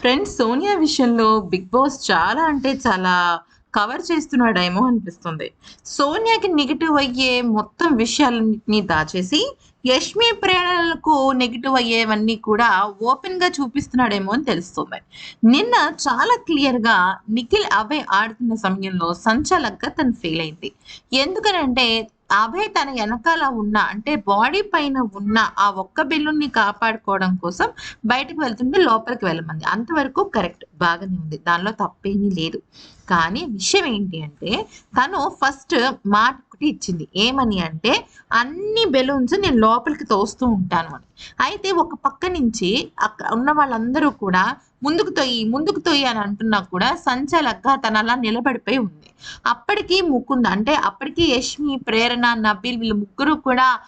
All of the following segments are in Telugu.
ఫ్రెండ్స్ సోనియా విషయంలో బిగ్ బాస్ చాలా అంటే చాలా కవర్ చేస్తున్నాడేమో అనిపిస్తుంది. సోనియాకి నెగిటివ్ అయ్యే మొత్తం విషయాలన్నింటినీ దాచేసి యష్మి ప్రేరణలకు నెగిటివ్ అయ్యేవన్నీ కూడా ఓపెన్గా చూపిస్తున్నాడేమో అని తెలుస్తుంది. నిన్న చాలా క్లియర్గా నిఖిల్ అభయ్ ఆడుతున్న సమయంలో సంచాలక్గా తను ఫీల్ అయింది. ఎందుకనంటే అభయ్ తన వెనకాల ఉన్న అంటే బాడీ పైన ఉన్న ఆ ఒక్క బెలూన్ని కాపాడుకోవడం కోసం బయటకు వెళ్తుంటే లోపలికి వెళ్ళమంది. అంతవరకు కరెక్ట్. బాగానే ఉంది. దానిలో తప్పేమీ లేదు. కానీ విషయం ఏంటి అంటే తను ఫస్ట్ మాట ఒకటి ఇచ్చింది. ఏమని అంటే అన్ని బెలూన్స్ నేను లోపలికి తోస్తూ ఉంటాను అని. అయితే ఒక పక్క నుంచి ఉన్న వాళ్ళందరూ కూడా ముందుకు తొయ్యి ముందుకు తొయ్యి అని అంటున్నా కూడా సంచలక్క తన అలా నిలబడిపోయి ఉంది. అప్పటికి ముకుంద అంటే అప్పటికి యష్మి ప్రేరణ నబీల్ వీళ్ళు ముగ్గురు కూడా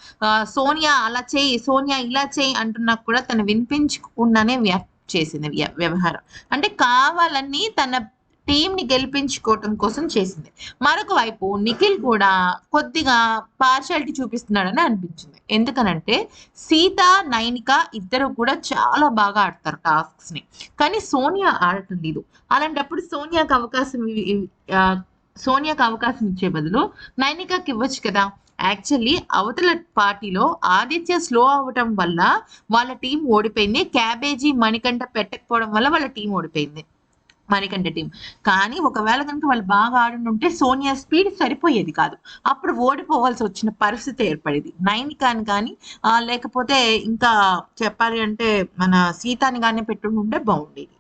సోనియా అలా చేయి సోనియా ఇలా చేయి అంటున్నా కూడా తను వినిపించకుండానే వ్య- చేసింది వ్య- వ్యవహారం. అంటే కావాలని తన టీం ని గెలిపించుకోవటం కోసం చేసింది. మరొక వైపు నిఖిల్ కూడా కొద్దిగా పార్షాలిటీ చూపిస్తున్నాడని అనిపించింది. ఎందుకనంటే సీత నైనిక ఇద్దరు కూడా చాలా బాగా ఆడతారు టాస్క్స్ని కానీ సోనియా ఆడటం లేదు. అలాంటప్పుడు సోనియాకి అవకాశం సోనియాకి అవకాశం ఇచ్చే బదులు నైనికాకి ఇవ్వచ్చు కదా. యాక్చువల్లీ అవతల పార్టీలో ఆదిత్య స్లో అవ్వటం వల్ల వాళ్ళ టీం ఓడిపోయింది. క్యాబేజీ మణికంట పెట్టకపోవడం వల్ల వాళ్ళ టీం ఓడిపోయింది. మణికంఠ టీం. కానీ ఒకవేళ కనుక వాళ్ళు బాగా ఆడుంటే సోనియా స్పీడ్ సరిపోయేది కాదు. అప్పుడు ఓడిపోవాల్సి వచ్చిన పరిస్థితి ఏర్పడేది. నైనికాని కానీ లేకపోతే ఇంకా చెప్పాలి అంటే మన సీతాని కానీ పెట్టుండే బాగుండేది.